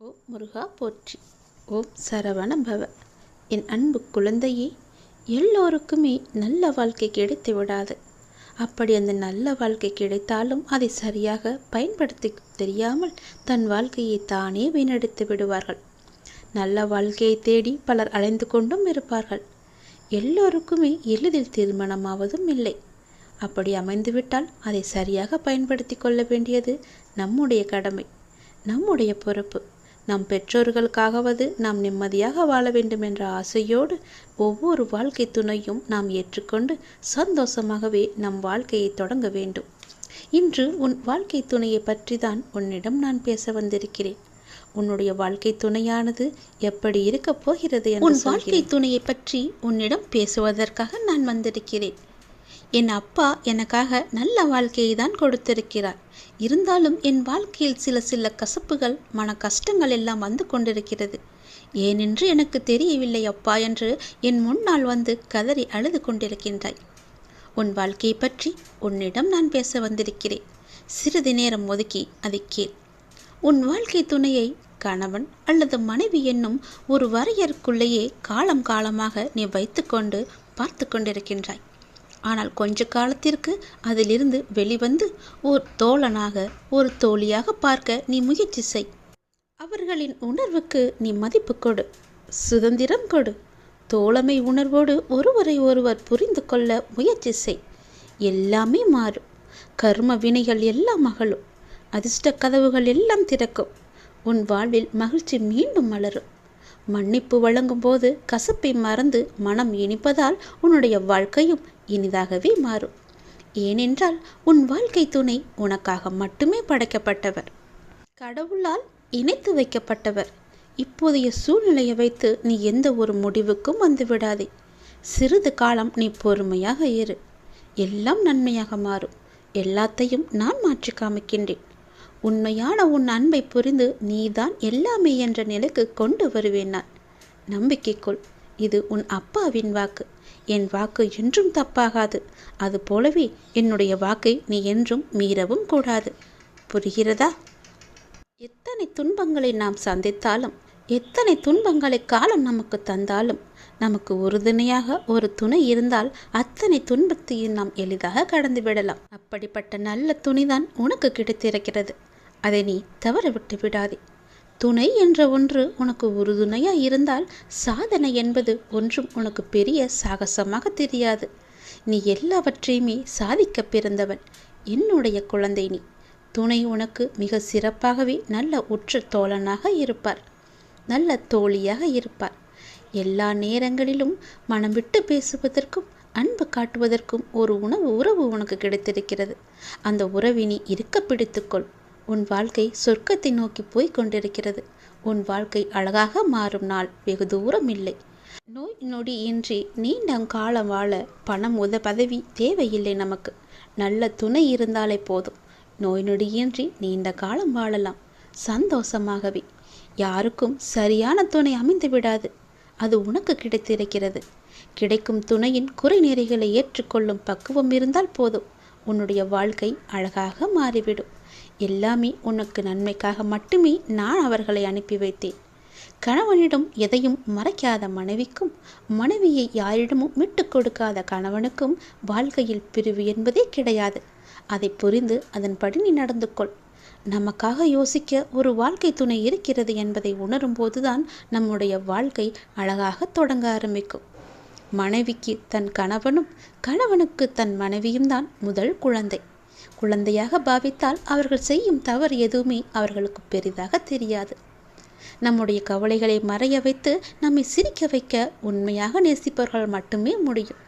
ஓம் முருகா போற்றி. ஓம் சரவண பவ என் அன்பு குழந்தையே எல்லோருக்குமே நல்ல வாழ்க்கை கிடைத்து விடாது. அப்படி அந்த நல்ல வாழ்க்கை கிடைத்தாலும் அதை சரியாக பயன்படுத்தி தெரியாமல் தன் வாழ்க்கையை தானே வீணடித்து விடுவார்கள். நல்ல வாழ்க்கையை தேடி பலர் அலைந்து கொண்டும் இருப்பார்கள். எல்லோருக்குமே எளிதில் திருமணமாவதும் இல்லை. அப்படி அமைந்துவிட்டால் அதை சரியாக பயன்படுத்தி கொள்ள வேண்டியது நம்முடைய கடமை நம்முடைய பொறுப்பு. நம் பெற்றோர்களுக்காகவது நாம் நிம்மதியாக வாழ வேண்டும் என்ற ஆசையோடு ஒவ்வொரு வாழ்க்கை துணையும் நாம் ஏற்றுக்கொண்டு சந்தோஷமாகவே நம் வாழ்க்கையை தொடங்க வேண்டும். இன்று உன் வாழ்க்கை துணையை பற்றி தான் உன்னிடம் நான் பேச வந்திருக்கிறேன். உன்னுடைய வாழ்க்கை துணையானது எப்படி இருக்கப் போகிறது உன் வாழ்க்கை துணையை பற்றி உன்னிடம் பேசுவதற்காக நான் வந்திருக்கிறேன். என் அப்பா எனக்காக நல்ல வாழ்க்கையை தான் கொடுத்திருக்கிறார். இருந்தாலும் என் வாழ்க்கையில் சில சில கசப்புகள் மன கஷ்டங்கள் எல்லாம் வந்து கொண்டிருக்கிறது. ஏனென்று எனக்கு தெரியவில்லை அப்பா என்று என் முன்னால் வந்து கதறி அழுது கொண்டிருக்கின்றாய். உன் வாழ்க்கையை பற்றி உன்னிடம் நான் பேச வந்திருக்கிறேன். சிறிது நேரம் ஒதுக்கி அதை கேள். உன் வாழ்க்கை துணையை கணவன் அல்லது மனைவி என்னும் ஒரு வரையறுக்குள்ளேயே காலம் காலமாக நீ வைத்துக்கொண்டு பார்த்து கொண்டிருக்கின்றாய். ஆனால் கொஞ்ச காலத்திற்கு அதிலிருந்து வெளிவந்து ஒரு தோழனாக ஒரு தோழியாக பார்க்க நீ முயற்சி செய். அவர்களின் உணர்வுக்கு நீ மதிப்பு கொடு சுதந்திரம் கொடு. தோழமை உணர்வோடு ஒருவரை ஒருவர் புரிந்து கொள்ள முயற்சி செய். எல்லாமே மாறும். கர்ம வினைகள் எல்லாம் மகளும் அதிர்ஷ்ட கதவுகள் எல்லாம் திறக்கும். உன் வாழ்வில் மகிழ்ச்சி மீண்டும் மலரும். மன்னிப்பு வழங்கும் போது கசப்பை மறந்து மனம் இனிப்பதால் உன்னுடைய வாழ்க்கையும் இனிதாகவே மாறும். ஏனென்றால் உன் வாழ்க்கை துணை உனக்காக மட்டுமே படைக்கப்பட்டவர். கடவுளால் இணைத்து வைக்கப்பட்டவர். இப்போதைய சூழ்நிலையை வைத்து நீ எந்த ஒரு முடிவுக்கும் வந்து விடாதே. சிறிது காலம் நீ பொறுமையாக இரு. எல்லாம் நன்மையாக மாறும். எல்லாத்தையும் நான் மாற்றி காமிக்கின்றேன். உண்மையான உன் அன்பை புரிந்து நீதான் எல்லாமே என்ற நிலைக்கு கொண்டு வருவேன் நான். நம்பிக்கைக்குள் இது உன் அப்பாவின் வாக்கு. என் வாக்கு என்றும் தப்பாகாது. அது போலவே என்னுடைய வாக்கை நீ என்றும் மீறவும் கூடாது. புரிகிறதா? எத்தனை துன்பங்களை நாம் சந்தித்தாலும் எத்தனை துன்பங்களை காலம் நமக்கு தந்தாலும் நமக்கு உறுதுணையாக ஒரு துணை இருந்தால் அத்தனை துன்பத்தையும் நாம் எளிதாக கடந்து விடலாம். அப்படிப்பட்ட நல்ல துணிதான் உனக்கு கிடைத்திருக்கிறது. அதை நீ தவற விட்டு விடாதே. துணை என்ற ஒன்று உனக்கு உறுதுணையாக இருந்தால் சாதனை என்பது ஒன்றும் உனக்கு பெரிய சாகசமாக தெரியாது. நீ எல்லாவற்றையுமே சாதிக்க பிறந்தவன். என்னுடைய குழந்தை நீ. துணை உனக்கு மிக சிறப்பாகவே நல்ல உற்ற தோழனாக இருப்பார். நல்ல தோழியாக இருப்பார். எல்லா நேரங்களிலும் மனம் விட்டு பேசுவதற்கும் அன்பு காட்டுவதற்கும் ஒரு உணவு உறவு உனக்கு கிடைத்திருக்கிறது. அந்த உறவினி இருக்க பிடித்துக்கொள். உன் வாழ்க்கை சொர்க்கத்தை நோக்கி போய் கொண்டிருக்கிறது. உன் வாழ்க்கை அழகாக மாறும் நாள் வெகு தூரம் இல்லை. நோய் நொடி இன்றி நீண்ட காலம் வாழ பணம் உத பதவி தேவையில்லை நமக்கு. நல்ல துணை இருந்தாலே போதும். நோய் நொடியின்றி நீண்ட காலம் வாழலாம். சந்தோஷமாகவே. யாருக்கும் சரியான துணை அமைந்து விடாது அது உனக்கு கிடைத்திருக்கிறது. கிடைக்கும் துணையின் குறைநெறிகளை ஏற்றுக்கொள்ளும் பக்குவம் இருந்தால் போதும். உன்னுடைய வாழ்க்கை அழகாக மாறிவிடும். எல்லாமே உனக்கு நன்மைக்காக மட்டுமே நான் அவர்களை அனுப்பி வைத்தேன். கணவனிடம் எதையும் மறைக்காத மனைவிக்கும் மனைவியை யாரிடமும் விட்டு கொடுக்காத கணவனுக்கும் வாழ்க்கையில் பிரிவு என்பதே கிடையாது. அதை புரிந்து அதன்படி நீ நடந்து கொள் நமக்காக யோசிக்க ஒரு வாழ்க்கை துணை இருக்கிறது என்பதை உணரும் போதுதான் நம்முடைய வாழ்க்கை அழகாக தொடங்க ஆரம்பிக்கும். மனைவிக்கு தன் கணவனும் கணவனுக்கு தன் மனைவியும் தான் முதல் குழந்தை. குழந்தையாக பாவித்தால் அவர்கள் செய்யும் தவறு எதுவுமே அவர்களுக்கு பெரிதாக தெரியாது. நம்முடைய கவலைகளை மறைய வைத்து நம்மை சிரிக்க வைக்க உண்மையாக நேசிப்பவர்கள் மட்டுமே முடியும்.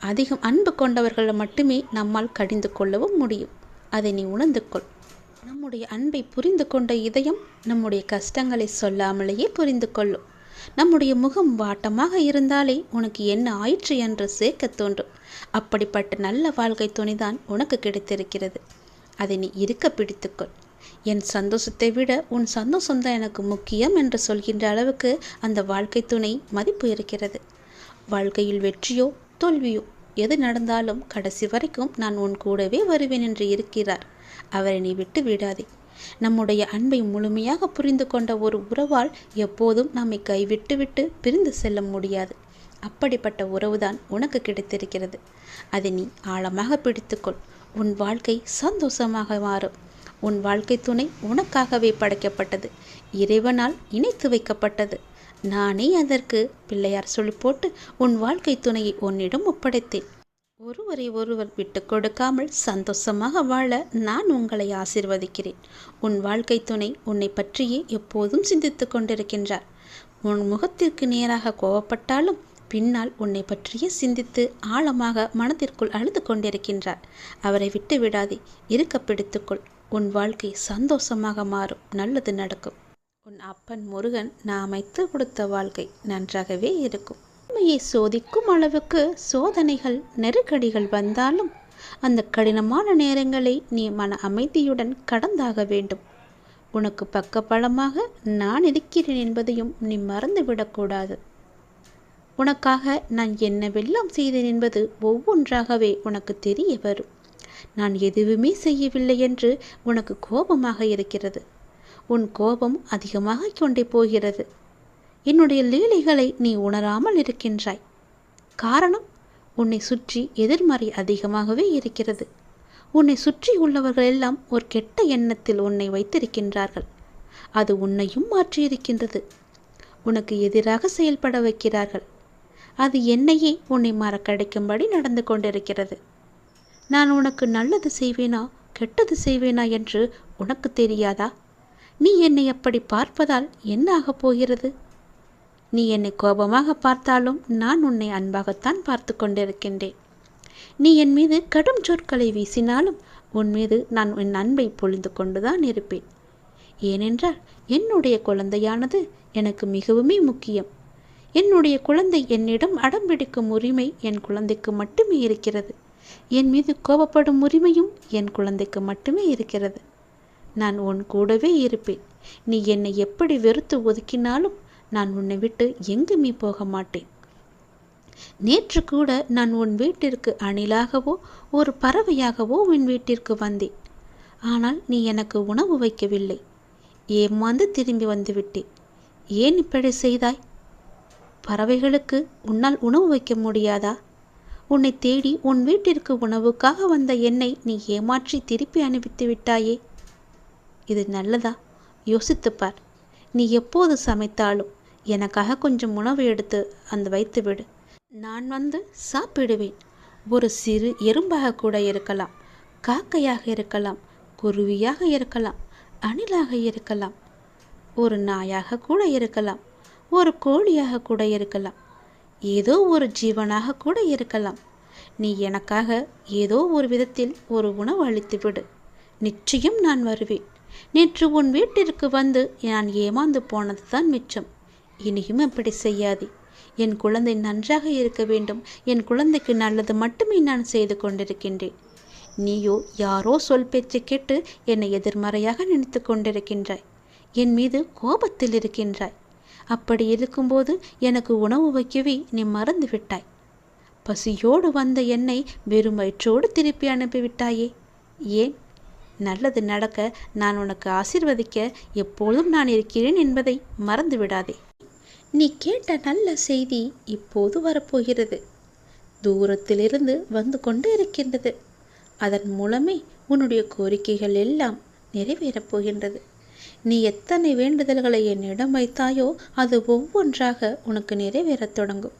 அதிகம் அன்பு கொண்டவர்களை மட்டுமே நம்மால் கடிந்து கொள்ளவும் முடியும். அதை நீ உணர்ந்து கொள் நம்முடைய அன்பை புரிந்து கொண்ட இதயம் நம்முடைய கஷ்டங்களை சொல்லாமலேயே புரிந்து கொள்ளும். நம்முடைய முகம் வாட்டமாக இருந்தாலே உனக்கு என்ன ஆயிற்று என்று சேர்க்க தோன்றும். அப்படிப்பட்ட நல்ல வாழ்க்கை துணிதான் உனக்கு கிடைத்திருக்கிறது. அதை நீ இருக்க பிடித்துக்கொள் என் சந்தோஷத்தை விட உன் சந்தோஷம் தான் எனக்கு முக்கியம் என்று சொல்கின்ற அளவுக்கு அந்த வாழ்க்கை துணை மதிப்பு இருக்கிறது. வாழ்க்கையில் வெற்றியோ தோல்வியோ எது நடந்தாலும் கடைசி வரைக்கும் நான் உன் கூடவே வருவேன் என்று இருக்கிறார். அவரை நீ விட்டு விடாதே. நம்முடைய அன்பை முழுமையாக புரிந்து கொண்ட ஒரு உறவால் எப்போதும் நம்மை கைவிட்டு விட்டு பிரிந்து செல்ல முடியாது. அப்படிப்பட்ட உறவுதான் உனக்கு கிடைத்திருக்கிறது. அதை நீ ஆழமாக பிடித்துக்கொள். உன் வாழ்க்கை சந்தோஷமாக மாறும். உன் வாழ்க்கை துணை உனக்காகவே படைக்கப்பட்டது. இறைவனால் இணைத்து வைக்கப்பட்டது. நானே அதற்கு பிள்ளையார் சொல்லி போட்டு உன் வாழ்க்கை துணையை உன்னிடம் ஒப்படைத்தேன். ஒருவரை ஒருவர் விட்டு கொடுக்காமல் சந்தோஷமாக வாழ நான் உங்களை ஆசிர்வதிக்கிறேன். உன் வாழ்க்கை துணை உன்னை பற்றியே எப்போதும் சிந்தித்து கொண்டிருக்கின்றார். உன் முகத்திற்கு நேராக கோவப்பட்டாலும் பின்னால் உன்னை பற்றியே சிந்தித்து ஆழமாக மனதிற்குள் அழுது கொண்டிருக்கின்றார். அவரை விட்டு விடாதே இருக்க பிடித்துக்கொள். உன் வாழ்க்கை சந்தோஷமாக மாறும் நல்லது நடக்கும். உன் அப்பன் முருகன் நான் அமைத்து கொடுத்த வாழ்க்கை நன்றாகவே இருக்கும். உண்மையை சோதிக்கும் அளவுக்கு சோதனைகள் நெருக்கடிகள் வந்தாலும் அந்த கடினமான நேரங்களை நீ மன அமைதியுடன் கடந்தாக வேண்டும். உனக்கு பக்கபலமாக நான் இருக்கிறேன் என்பதையும் நீ மறந்துவிடக்கூடாது உனக்காக நான் என்னவெல்லாம் செய்தேன் என்பது ஒவ்வொன்றாகவே உனக்கு தெரிய வரும். நான் எதுவுமே செய்யவில்லை என்று உனக்கு கோபமாக இருக்கிறது. உன் கோபம் அதிகமாக கொண்டே போகிறது. என்னுடைய லீலைகளை நீ உணராமல் இருக்கின்றாய். காரணம் உன்னை சுற்றி எதிர்மறை அதிகமாகவே இருக்கிறது. உன்னை சுற்றி உள்ளவர்கள் எல்லாம் ஒரு கெட்ட எண்ணத்தில் உன்னை வைத்திருக்கின்றார்கள். அது உன்னையும் மாற்றியிருக்கின்றது. உனக்கு எதிராக செயல்பட வைக்கிறார்கள். அது என்னையே உன்னை மறக்கடைக்கும்படி நடந்து கொண்டிருக்கிறது. நான் உனக்கு நல்லது செய்வேனா கெட்டது செய்வேனா என்று உனக்கு தெரியாதா? நீ என்னை அப்படி பார்ப்பதால் என்ன ஆகப் போகிறது? நீ என்னை கோபமாக பார்த்தாலும் நான் உன்னை அன்பாகத்தான் பார்த்து கொண்டிருக்கின்றேன். நீ என் மீது கடும் சொற்களை வீசினாலும் உன் மீது நான் என் அன்பை பொழிந்து கொண்டுதான் இருப்பேன். ஏனென்றால் என்னுடைய குழந்தையானது எனக்கு மிகவுமே முக்கியம். என்னுடைய குழந்தை என்னிடம் அடம்பிடிக்கும் உரிமை என் குழந்தைக்கு மட்டுமே இருக்கிறது. என் மீது கோபப்படும் உரிமையும் என் குழந்தைக்கு மட்டுமே இருக்கிறது. நான் உன் கூடவே இருப்பேன். நீ என்னை எப்படி வெறுத்து ஒதுக்கினாலும் நான் உன்னை விட்டு எங்குமே போக மாட்டேன். நேற்று கூட நான் உன் வீட்டிற்கு அணிலாகவோ ஒரு பறவையாகவோ உன் வீட்டிற்கு வந்தேன். ஆனால் நீ எனக்கு உணவு வைக்கவில்லை. ஏமாந்து திரும்பி வந்துவிட்டேன் ஏன் இப்படி செய்தாய்? பறவைகளுக்கு உன்னால் உணவு வைக்க முடியாதா? உன்னை தேடி உன் வீட்டிற்கு உணவுக்காக வந்த என்னை நீ ஏமாற்றி திருப்பி அனுப்பித்து விட்டாயே? இது நல்லதா? யோசித்துப்பார் நீ எப்போது சமைத்தாலும் எனக்காக கொஞ்சம் உணவு எடுத்து அந்த வைத்து விடு. நான் வந்து சாப்பிடுவேன். ஒரு சிறு எறும்பாக கூட இருக்கலாம். காக்கையாக இருக்கலாம். குருவியாக இருக்கலாம். அணிலாக இருக்கலாம். ஒரு நாயாக கூட இருக்கலாம். ஒரு கோழியாக கூட இருக்கலாம். ஏதோ ஒரு ஜீவனாக கூட இருக்கலாம். நீ எனக்காக ஏதோ ஒரு விதத்தில் ஒரு உணவு அளித்து விடு. நிச்சயம் நான் வருவேன். நேற்று உன் வீட்டிற்கு வந்து நான் ஏமாந்து போனது தான் மிச்சம். இனியும் அப்படி செய்யாதே. என் குழந்தை நன்றாக இருக்க வேண்டும். என் குழந்தைக்கு நல்லது மட்டுமே நான் செய்து கொண்டிருக்கின்றேன். நீயோ யாரோ சொல் பேச்சு கேட்டு என்னை எதிர்மறையாக நினைத்து கொண்டிருக்கின்றாய். என் மீது கோபத்தில் இருக்கின்றாய். அப்படி இருக்கும்போது எனக்கு உணவு வைக்கவே நீ மறந்து விட்டாய். பசியோடு வந்த என்னை வெறும் வயிற்றோடு திருப்பி அனுப்பிவிட்டாயே ஏன்? நல்லது நடக்க நான் உனக்கு ஆசிர்வதிக்க எப்போதும் நான் இருக்கிறேன் என்பதை மறந்து விடாதே. நீ கேட்ட நல்ல செய்தி இப்போது வரப்போகிறது. தூரத்திலிருந்து வந்து கொண்டு இருக்கின்றது. அதன் மூலமே உன்னுடைய கோரிக்கைகள் எல்லாம் நிறைவேறப் போகின்றது. நீ எத்தனை வேண்டுதல்களை என்னிடம் வைத்தாயோ அது ஒவ்வொன்றாக உனக்கு நிறைவேறத் தொடங்கும்.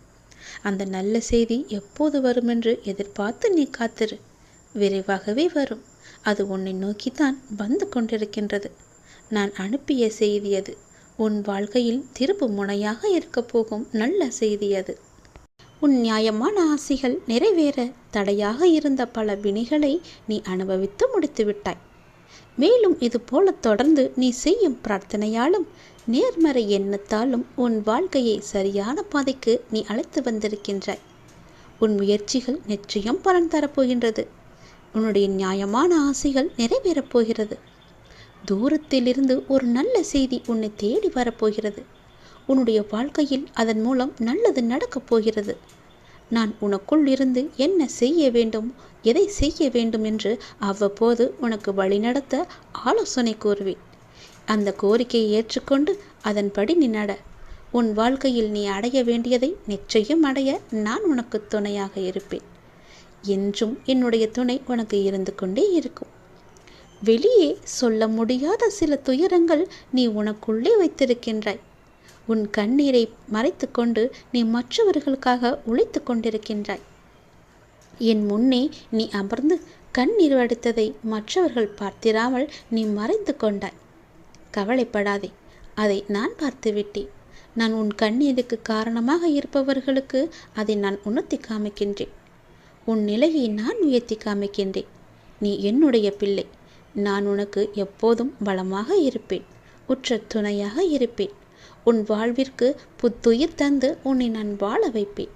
அந்த நல்ல செய்தி எப்போது வருமென்று எதிர்பார்த்து நீ காத்திரு. விரைவாகவே வரும். அது உன்னை நோக்கித்தான் வந்து கொண்டிருக்கின்றது. நான் அனுப்பிய செய்தி அது. உன் வாழ்க்கையில் திருப்பு முனையாக இருக்கப் போகும் நல்ல செய்தி அது. உன் நியாயமான ஆசைகள் நிறைவேற தடையாக இருந்த பல வினைகளை நீ அனுபவித்து முடித்து விட்டாய். மேலும் இது போல தொடர்ந்து நீ செய்யும் பிரார்த்தனையாலும் நேர்மறை எண்ணத்தாலும் உன் வாழ்க்கையை சரியான பாதைக்கு நீ அழைத்து வந்திருக்கின்றாய். உன் முயற்சிகள் நிச்சயம் பலன் தரப்போகின்றது உன்னுடைய நியாயமான ஆசைகள் நிறைவேறப் போகிறது. தூரத்திலிருந்து ஒரு நல்ல செய்தி உன்னை தேடி வரப்போகிறது. உன்னுடைய வாழ்க்கையில் அதன் மூலம் நல்லது நடக்கப் போகிறது. நான் உனக்குள் இருந்து என்ன செய்ய வேண்டும் எதை செய்ய வேண்டும் என்று அவ்வப்போது உனக்கு வழிநடத்த ஆலோசனை கூறுவேன். அந்த கோரிக்கையை ஏற்றுக்கொண்டு அதன்படி நீ நட. உன் வாழ்க்கையில் நீ அடைய வேண்டியதை நிச்சயம் அடைய நான் உனக்கு துணையாக இருப்பேன். என்றும் என்னுடைய துணை உனக்கு இருந்து கொண்டே இருக்கும். வெளியே சொல்ல முடியாத சில துயரங்கள் நீ உனக்குள்ளே வைத்திருக்கின்றாய். உன் கண்ணீரை மறைத்துக்கொண்டு நீ மற்றவர்களுக்காக உழைத்து கொண்டிருக்கின்றாய். என் முன்னே நீ அமர்ந்து கண்ணீர் வடித்ததை மற்றவர்கள் பார்த்திராமல் நீ மறைந்து கொண்டாய். கவலைப்படாதே அதை நான் பார்த்துவிட்டேன் நான் உன் கண்ணீருக்கு காரணமாக இருப்பவர்களுக்கு அதை நான் உணர்த்தி காமிக்கின்றேன். உன் நிலையை நான் உயர்த்தி காமிக்கின்றேன். நீ என்னுடைய பிள்ளை. நான் உனக்கு எப்போதும் பலமாக இருப்பேன். உற்ற துணையாக இருப்பேன். உன் வாழ்விற்கு புத்துயிர் தந்து உன்னை நான் வாழ வைப்பேன்.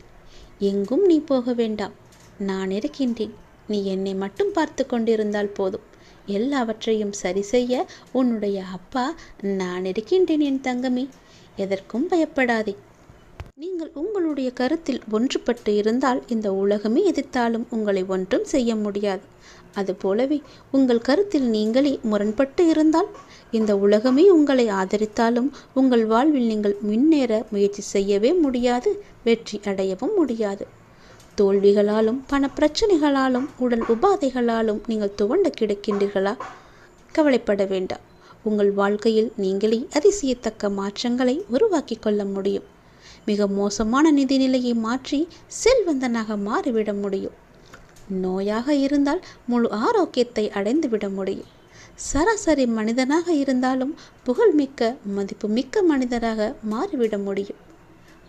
எங்கும் நீ போக வேண்டாம். நான் இருக்கின்றேன். நீ என்னை மட்டும் பார்த்து கொண்டிருந்தால் போதும். எல்லாவற்றையும் சரி செய்ய உன்னுடைய அப்பா நான் இருக்கின்றேன் என் தங்கமே. எதற்கும் பயப்படாதே. நீங்கள் உங்களுடைய கருத்தில் ஒன்றுபட்டு இருந்தால் இந்த உலகமே எதிர்த்தாலும் உங்களை ஒன்றும் செய்ய முடியாது. அதுபோலவே உங்கள் கருத்தில் நீங்களே முரண்பட்டு இருந்தால் இந்த உலகமே உங்களை ஆதரித்தாலும் உங்கள் வாழ்வில் நீங்கள் முன்னேற முயற்சி செய்யவே முடியாது வெற்றி அடையவும் முடியாது. தோல்விகளாலும் பண பிரச்சனைகளாலும் உடல் உபாதைகளாலும் நீங்கள் துவண்டு கிடக்கின்றீர்களா? கவலைப்பட வேண்டாம். உங்கள் வாழ்க்கையில் நீங்களே அதிசயத்தக்க மாற்றங்களை உருவாக்கி கொள்ள முடியும். மிக மோசமான நிதிநிலையை மாற்றி செல்வந்தனாக மாறிவிட முடியும். நோயாக இருந்தால் முழு ஆரோக்கியத்தை அடைந்துவிட முடியும். சராசரி மனிதனாக இருந்தாலும் புகழ்மிக்க மதிப்புமிக்க மனிதராக மாறிவிட முடியும்.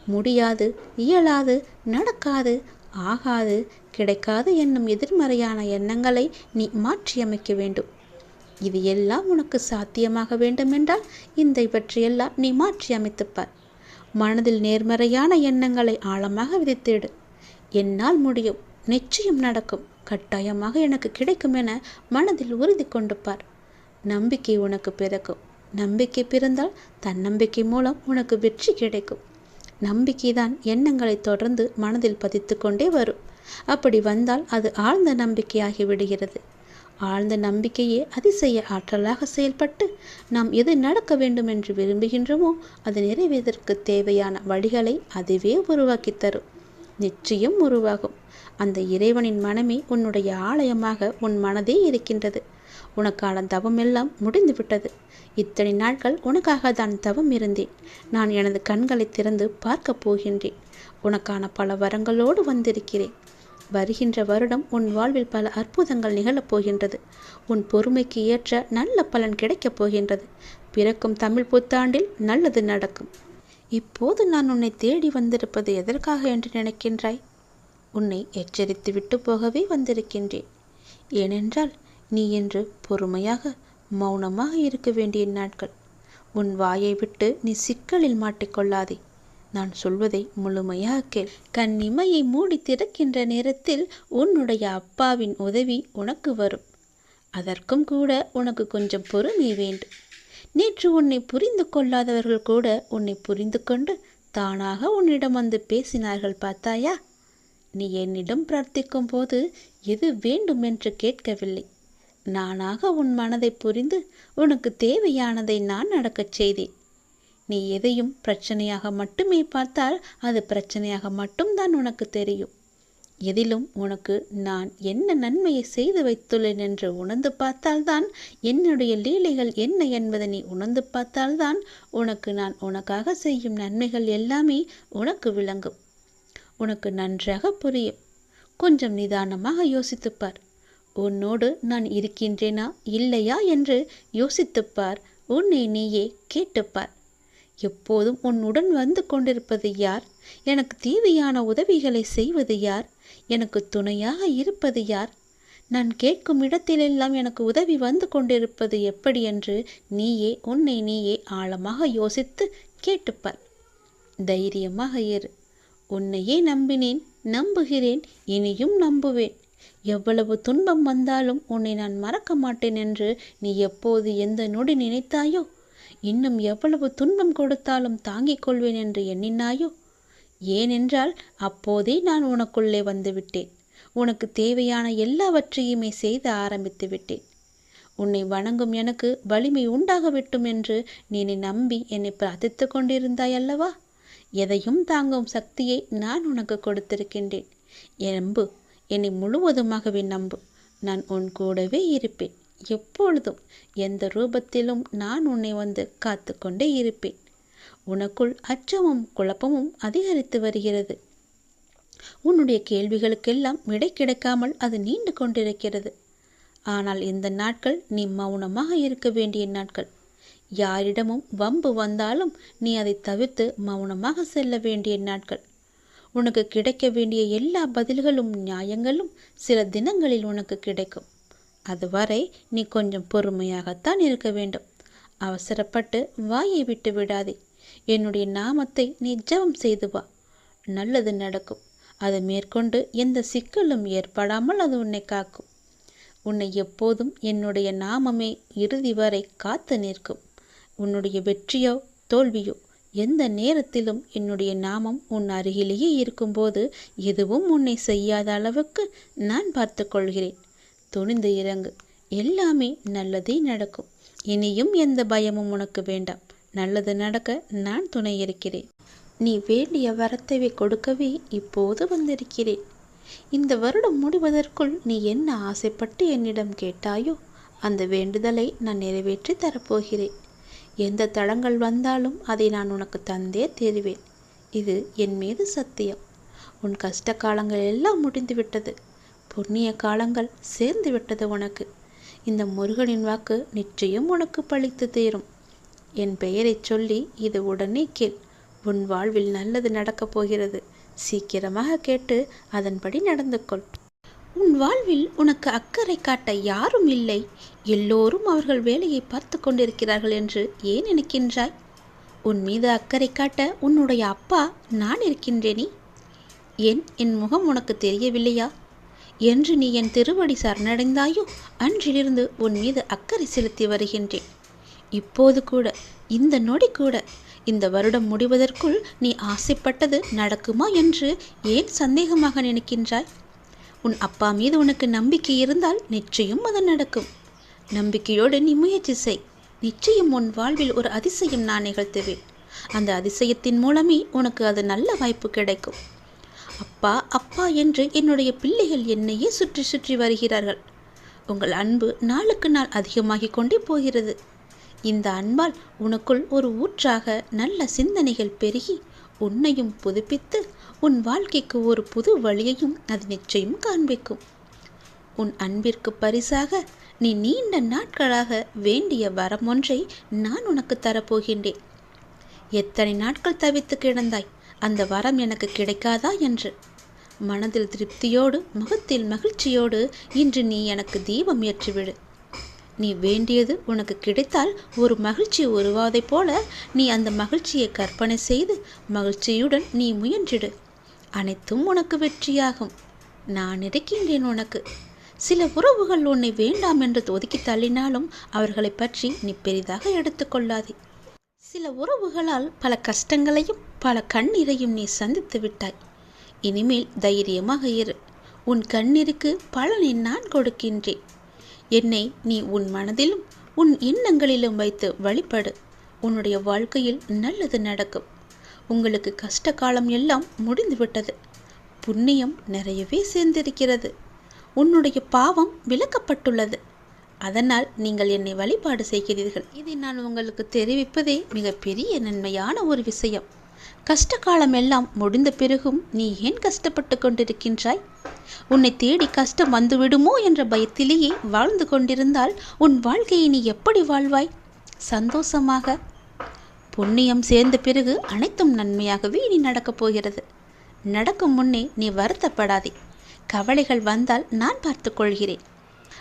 முடியாது இயலாது நடக்காது ஆகாது கிடைக்காது என்னும் எதிர்மறையான எண்ணங்களை நீ மாற்றியமைக்க வேண்டும். இது எல்லாம் உனக்கு சாத்தியமாக வேண்டுமென்றால் இந்த பற்றியெல்லாம் நீ மாற்றி அமைத்துப்பார் மனதில் நேர்மறையான எண்ணங்களை ஆழமாக விதித்திடு. என்னால் முடியும். நிச்சயம் நடக்கும். கட்டாயமாக எனக்கு கிடைக்கும் என மனதில் உறுதி கொண்டு பார். நம்பிக்கை உனக்கு பிறக்கும். நம்பிக்கை பிறந்தால் தன்னம்பிக்கை மூலம் உனக்கு வெற்றி கிடைக்கும். நம்பிக்கைதான் எண்ணங்களை தொடர்ந்து மனதில் பதித்து கொண்டே வரும். அப்படி வந்தால் அது ஆழ்ந்த நம்பிக்கையாகி விடுகிறது. ஆழ்ந்த நம்பிக்கையே அதிசய ஆற்றலாக செயல்பட்டு நாம் எது நடக்க வேண்டும் என்று விரும்புகின்றோமோ அது நிறைவேறதற்கு தேவையான வழிகளை அதுவே உருவாக்கி தரும். நிச்சயம் உருவாகும். அந்த இறைவனின் மனமே உன்னுடைய ஆலயமாக உன் மனதே இருக்கின்றது. உனக்கான தவம் எல்லாம் முடிந்துவிட்டது இத்தனை நாட்கள் உனக்காக தான் தவம் இருந்தேன். நான் எனது கண்களை திறந்து பார்க்கப் போகின்றேன். உனக்கான பல வரங்களோடு வந்திருக்கிறேன். வருகின்ற வருடம் உன் வாழ்வில் பல அற்புதங்கள் நிகழப் போகின்றது. உன் பொறுமைக்கு ஏற்ற நல்ல பலன் கிடைக்கப் போகின்றது. பிறக்கும் தமிழ் புத்தாண்டில் நல்லது நடக்கும். இப்போது நான் உன்னை தேடி வந்திருப்பது எதற்காக என்று நினைக்கின்றாய்? உன்னை எச்சரித்து விட்டு போகவே வந்திருக்கின்றேன். ஏனென்றால் நீ என்று பொறுமையாக மௌனமாக இருக்க வேண்டிய நாட்கள். உன் வாயை விட்டு நீ சிக்கலில் மாட்டிக்கொள்ளாதே. நான் சொல்வதை முழுமையாக கேள். கண் இமையை மூடி திறக்கின்ற நேரத்தில் உன்னுடைய அப்பாவின் உதவி உனக்கு வரும். அதற்கும் கூட உனக்கு கொஞ்சம் பொறுமை வேண்டும். நேற்று உன்னை புரிந்து கொள்ளாதவர்கள் கூட உன்னை புரிந்து கொண்டு தானாக உன்னிடம் வந்து பேசினார்கள் பார்த்தாயா? நீ என்னிடம் பிரார்த்திக்கும் போது எது வேண்டும் என்று கேட்கவில்லை. நானாக உன் மனதை புரிந்து உனக்கு தேவையானதை நான் நடக்கச் செய்தேன். நீ எதையும் பிரச்சனையாக மட்டுமே பார்த்தால் அது பிரச்சனையாக மட்டும்தான் உனக்கு தெரியும். எதிலும் உனக்கு நான் என்ன நன்மையை செய்து வைத்துள்ளேன் என்று உணர்ந்து பார்த்தால்தான் என்னுடைய லீலைகள் என்ன என்பதை நீ உணர்ந்து பார்த்தால்தான் உனக்கு நான் உனக்காக செய்யும் நன்மைகள் எல்லாமே உனக்கு விளங்கும். உனக்கு நன்றாக புரியும். கொஞ்சம் நிதானமாக யோசித்துப்பார். உன்னோடு நான் இருக்கின்றேனா இல்லையா என்று யோசித்துப்பார். உன்னை நீயே கேட்டுப்பார். எப்போதும் உன்னுடன் வந்து கொண்டிருப்பது யார்? எனக்கு தேவையான உதவிகளை செய்வது யார்? எனக்கு துணையாக இருப்பது யார்? நான் கேட்கும் இடத்திலெல்லாம் எனக்கு உதவி வந்து கொண்டிருப்பது எப்படி என்று நீயே உன்னை நீயே ஆழமாக யோசித்து கேட்டுப்பார். தைரியமாக இரு. உன்னையே நம்பினேன் நம்புகிறேன் இனியும் நம்புவேன். எவ்வளவு துன்பம் வந்தாலும் உன்னை நான் மறக்க மாட்டேன் என்று நீ எப்போது எந்த நொடி நினைத்தாயோ? இன்னும் எவ்வளவு துன்பம் கொடுத்தாலும் தாங்கிக் கொள்வேன் என்று எண்ணினாயோ? ஏனென்றால் அப்போதே நான் உனக்குள்ளே வந்துவிட்டேன். உனக்கு தேவையான எல்லாவற்றையுமே செய்து ஆரம்பித்து விட்டேன். உன்னை வணங்கும் எனக்கு வலிமை உண்டாகவிட்டும் என்று நீ நம்பி என்னை பிரார்த்தித்து கொண்டிருந்தாய் அல்லவா? எதையும் தாங்கும் சக்தியை நான் உனக்கு கொடுத்திருக்கின்றேன். நம்பு என்னை முழுவதுமாகவே நம்பு. நான் உன் கூடவே இருப்பேன். எப்பொழுதும் எந்த ரூபத்திலும் நான் உன்னை வந்து காத்து கொண்டே இருப்பேன். உனக்குள் அச்சமும் குழப்பமும் அதிகரித்து வருகிறது. உன்னுடைய கேள்விகளுக்கெல்லாம் விடை கிடைக்காமல் அது நீண்டு கொண்டிருக்கிறது. ஆனால் இந்த நாட்கள் நீ மௌனமாக இருக்க வேண்டிய நாட்கள். யாரிடமும் வம்பு வந்தாலும் நீ அதை தவிர்த்து மௌனமாக செல்ல வேண்டிய நாட்கள். உனக்கு கிடைக்க வேண்டிய எல்லா பதில்களும் நியாயங்களும் சில தினங்களில் உனக்கு கிடைக்கும். அதுவரை நீ கொஞ்சம் பொறுமையாகத்தான் இருக்க வேண்டும். அவசரப்பட்டு வாயை விட்டு விடாதே. என்னுடைய நாமத்தை நீ ஜபம் செய்து வா. நல்லது நடக்கும். அது மேற்கொண்டு எந்த சிக்கலும் ஏற்படாமல் அது உன்னை காக்கும். உன்னை எப்போதும் என்னுடைய நாமமே இறுதி வரை காத்து நிற்கும். உன்னுடைய வெற்றியோ தோல்வியோ எந்த நேரத்திலும் என்னுடைய நாமம் உன் அருகிலேயே இருக்கும்போது எதுவும் உன்னை செய்யாத அளவுக்கு நான் பார்த்து கொள்கிறேன் துணிந்து இறங்கு. எல்லாமே நல்லதே நடக்கும். இனியும் எந்த பயமும் உனக்கு வேண்டாம். நல்லது நடக்க நான் துணை இருக்கிறேன். நீ வேண்டிய வரத்தை கொடுக்கவே இப்போது வந்திருக்கிறேன். இந்த வருடம் முடிவதற்குள் நீ என்ன ஆசைப்பட்டு என்னிடம் கேட்டாயோ அந்த வேண்டுதலை நான் நிறைவேற்றி தரப்போகிறேன். எந்த தடங்கள் வந்தாலும் அதை நான் உனக்கு தந்தே தருவேன். இது என் மீது சத்தியம். உன் கஷ்ட காலங்கள் எல்லாம் முடிந்து விட்டது. புண்ணிய காலங்கள் சேர்ந்து விட்டது உனக்கு. இந்த முருகனின் வாக்கு நிச்சயம் உனக்கு பழித்து தீரும். என் பெயரைச் சொல்லி இது உடனே கேள். உன் வாழ்வில் நல்லது நடக்கப் போகிறது. சீக்கிரமாக கேட்டு அதன்படி நடந்து கொள் உன் வாழ்வில் உனக்கு அக்கறை காட்ட யாரும் இல்லை. எல்லோரும் அவர்கள் வேலையை பார்த்து கொண்டிருக்கிறார்கள் என்று ஏன் நினைக்கின்றாய்? உன் மீது அக்கறை காட்ட உன்னுடைய அப்பா நான் இருக்கின்றேனே. ஏன் என் முகம் உனக்கு தெரியவில்லையா? என்று நீ என் திருவடி சரணடைந்தாயோ? அன்றிலிருந்து உன் மீது அக்கறை செலுத்தி வருகின்றேன். இப்போது கூட இந்த நொடி கூட இந்த வருடம் முடிவதற்குள் நீ ஆசைப்பட்டது நடக்குமா என்று ஏன் சந்தேகமாக நினைக்கின்றாய்? உன் அப்பா மீது உனக்கு நம்பிக்கை இருந்தால் நிச்சயம் அது நடக்கும். நம்பிக்கையோடு நீ முயற்சி செய். நிச்சயம் உன் வாழ்வில் ஒரு அதிசயம் நான் நிகழ்த்துவேன். அந்த அதிசயத்தின் மூலமே உனக்கு அது நல்ல வாய்ப்பு கிடைக்கும். அப்பா அப்பா என்று என்னுடைய பிள்ளைகள் என்னையே சுற்றி சுற்றி வருகிறார்கள். உங்கள் அன்பு நாளுக்கு நாள் அதிகமாகிக் கொண்டே போகிறது. இந்த அன்பால் உனக்குள் ஒரு ஊற்றாக நல்ல சிந்தனைகள் பெருகி உன்னையும் புதுப்பித்து உன் வாழ்க்கைக்கு ஒரு புது வழியையும் அது நிச்சயம் காண்பிக்கும். உன் அன்பிற்கு பரிசாக நீ நீண்ட நாட்களாக வேண்டிய வரம் ஒன்றை நான் உனக்கு தரப்போகின்றேன். எத்தனை நாட்கள் தவித்து கிடந்தாய் அந்த வரம் எனக்கு கிடைக்காதா என்று? மனதில் திருப்தியோடு முகத்தில் மகிழ்ச்சியோடு இன்று நீ எனக்கு தீபம் ஏற்றிவிடு. நீ வேண்டியது உனக்கு கிடைத்தால் ஒரு மகிழ்ச்சி உருவாதைப் போல நீ அந்த மகிழ்ச்சியை கற்பனை செய்து மகிழ்ச்சியுடன் நீ முயன்றிடு. அனைத்தும் உனக்கு வெற்றியாகும். நான் இருக்கின்றேன் உனக்கு. சில உறவுகள் உன்னை வேண்டாம் என்று ஒதுக்கி தள்ளினாலும் அவர்களை பற்றி நீ பெரிதாக எடுத்துக்கொள்ளாதே சில உறவுகளால் பல கஷ்டங்களையும் பல கண்ணீரையும் நீ சந்தித்து விட்டாய். இனிமேல் தைரியமாக இரு. உன் கண்ணீருக்கு பலனை நான் கொடுக்கின்றேன். என்னை நீ உன் மனதிலும் உன் எண்ணங்களிலும் வைத்து வழிபடு. உன்னுடைய வாழ்க்கையில் நல்லது நடக்கும். உங்களுக்கு கஷ்ட காலம் எல்லாம் முடிந்துவிட்டது. புண்ணியம் நிறையவே சேர்ந்திருக்கிறது. உன்னுடைய பாவம் விளக்கப்பட்டுள்ளது அதனால் நீங்கள் என்னை வழிபாடு செய்கிறீர்கள். இதை நான் உங்களுக்கு தெரிவிப்பதே மிகப்பெரிய நன்மையான ஒரு விஷயம். கஷ்ட காலம் எல்லாம் முடிந்த பிறகும் நீ ஏன் கஷ்டப்பட்டு கொண்டிருக்கின்றாய்? உன்னை தேடி கஷ்டம் வந்துவிடுமோ என்ற பயத்திலேயே வாழ்ந்து கொண்டிருந்தால் உன் வாழ்க்கையை நீ எப்படி வாழ்வாய்? சந்தோஷமாக புண்ணியம் சேர்ந்த பிறகு அனைத்தும் நன்மையாகவே நீ நடக்கப் போகிறது. நடக்கும் முன்னே நீ வருத்தப்படாதே. கவலைகள் வந்தால் நான் பார்த்து கொள்கிறேன்.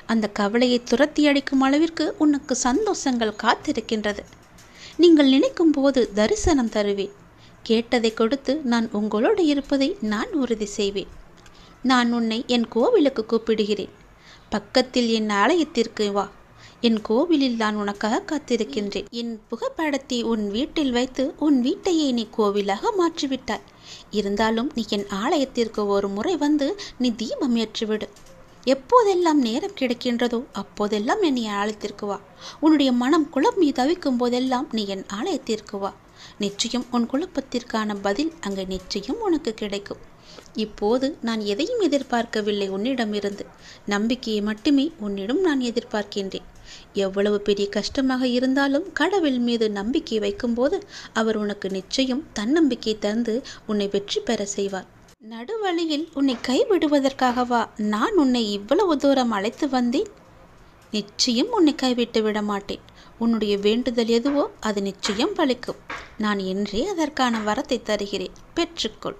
அந்த கவலையை துரத்தி அடிக்கும் அளவிற்கு உனக்கு சந்தோஷங்கள் காத்திருக்கின்றது. நீங்கள் நினைக்கும் போது தரிசனம் தருவேன். கேட்டதை கொடுத்து நான் உங்களோடு இருப்பதை நான் உறுதி செய்வேன். நான் உன்னை என் கோவிலுக்கு கூப்பிடுகிறேன். பக்கத்தில் என் ஆலயத்திற்கு வா. என் கோவிலில் நான் உனக்காக காத்திருக்கின்றேன். என் புகைப்படத்தை உன் வீட்டில் வைத்து உன் வீட்டையே நீ கோவிலாக மாற்றிவிட்டாய். இருந்தாலும் நீ என் ஆலயத்திற்கு ஒரு முறை வந்து நீ தீபம் ஏற்றிவிடு. எப்போதெல்லாம் நேரம் கிடைக்கின்றதோ அப்போதெல்லாம் என்னை ஆலயத்திற்கு வா. உன்னுடைய மனம் குழம்பி தவிக்கும் போதெல்லாம் நீ என் ஆலயத்திற்கு வா. நிச்சயம் உன் குழப்பத்திற்கான பதில் அங்கே நிச்சயம் உனக்கு கிடைக்கும். இப்போது நான் எதையும் எதிர்பார்க்கவில்லை உன்னிடமிருந்து. நம்பிக்கையை மட்டுமே உன்னிடம் நான் எதிர்பார்க்கின்றேன். எவ்வளவு பெரிய கஷ்டமாக இருந்தாலும் கடவுள் மீது நம்பிக்கை வைக்கும்போது அவர் உனக்கு நிச்சயம் தன்னம்பிக்கை தந்து உன்னை வெற்றி பெற செய்வார். நடுவழியில் உன்னை கைவிடுவதற்காகவா நான் உன்னை இவ்வளவு தூரம் அழைத்து வந்தேன். நிச்சயம் உன்னை கைவிட்டு விட மாட்டேன். உன்னுடைய வேண்டுதல் எதுவோ அது நிச்சயம் பலிக்கும் நான் என்றே அதற்கான வரத்தை தருகிறேன். பெற்றுக்கொள்.